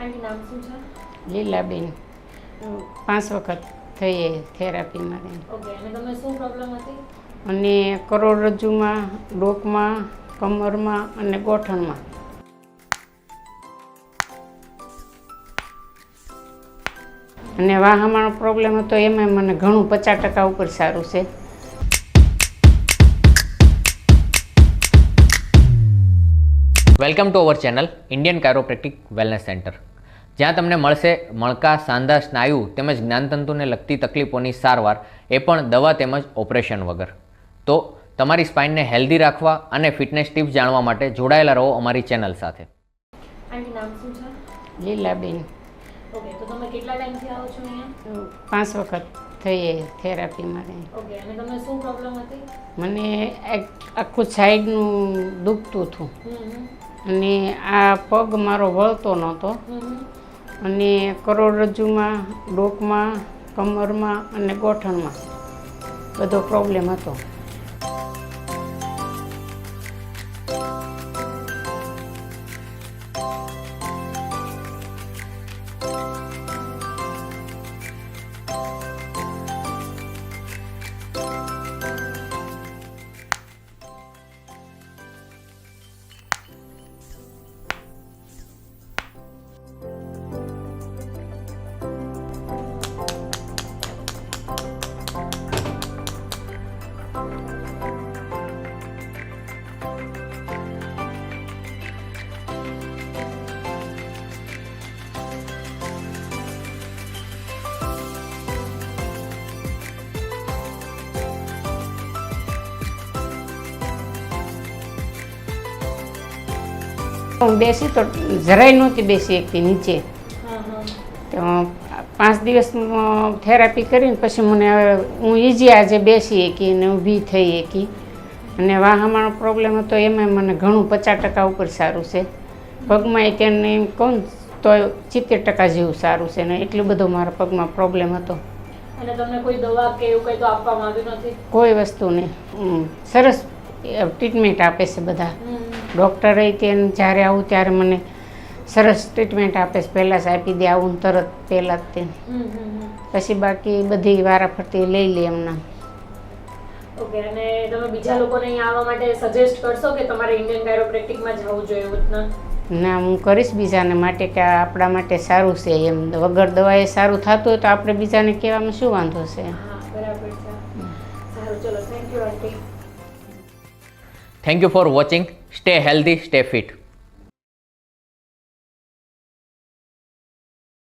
આંટી નામ શું છે? લીલાબેન. પાંચ વખત થઈએ થેરાપી મારે ઓકે અને તમને શું પ્રોબ્લેમ હતી? અને કરોડરજ્જુમાં ડોકમાં કમરમાં અને ગોઠણમાં. અને વાહમાનો પ્રોબ્લેમ હતો એમાં મને ઘણું પચાસ ટકા ઉપર સારું છે. Welcome to our channel Indian chiropractic wellness centre જ્યાં તમને મળશે મણકા સાંધા સ્નાયુ તેમજ જ્ઞાનતંતુને લગતી તકલીફોની સારવાર એ પણ દવા તેમજ ઓપરેશન વગર. તો તમારી સ્પાઇનને હેલ્ધી રાખવા અને ફિટનેસ ટિપ્સ જાણવા માટે જોડાયેલા રહો અમારી ચેનલ સાથે. લીલાબેન. ઓકે તો તમે કેટલા ટાઈમથી આવો છો અહીંયા? પાંચ વખત થઈએ થેરાપી મારે ઓકે અને તમને શું પ્રોબ્લેમ હતી? મને એક- આખું સાઈડનું દુખતું હતું. અને આ પગ મારો વળતો નહોતો. અને કરોડરજ્જુમાં ડોકમાં કમરમાં અને ગોઠણમાં બધો પ્રોબ્લેમ હતો. હું બેસી તો જરાય નહોતી બેસી એકથી નીચે. તો પાંચ દિવસ થેરાપી કરીને પછી મને હું ઇઝી આજે બેસી એકી ને ઊભી થઈ એકી અને વાહામાનો પ્રોબ્લેમ હતો એમાં મને ઘણું પચાસ ટકા ઉપર સારું છે. પગમાં તેને એમ કહું તો સિત્તેર ટકા જેવું સારું છે ને એટલો બધો મારા પગમાં પ્રોબ્લેમ હતો. અને તમને કોઈ દવા કે એવું કંઈ તો આપવામાં આવ્યું નથી? કોઈ વસ્તુ નહીં. સરસ ટ્રીટમેન્ટ આપે છે બધા. ડૉક્ટરે તેને જ્યારે આવું ત્યારે મને સરસ ટ્રીટમેન્ટ આપે છે. પહેલાં આપી દે આવું તરત પહેલાં જ તે. હમ હમ હમ. પછી બાકી બધી વારાફરતી લઈ લે એમના. ઓકે અને તમે બીજા લોકોને અહીંયા આવવા માટે સજેસ્ટ કરશો કે તમારે ઇન્ડિયન કાયરોપ્રેક્ટિકમાં જવું જોઈએ એવું ના હું કરીશ બીજાને માટે કે આ આપણા માટે સારું છે એમ. વગર દવાએ સારું થતું હોય તો આપણે બીજાને કહેવામાં શું વાંધો છે? બરાબર છે. સારું ચલો thank you aunty Thank you for watching. Stay healthy, stay fit.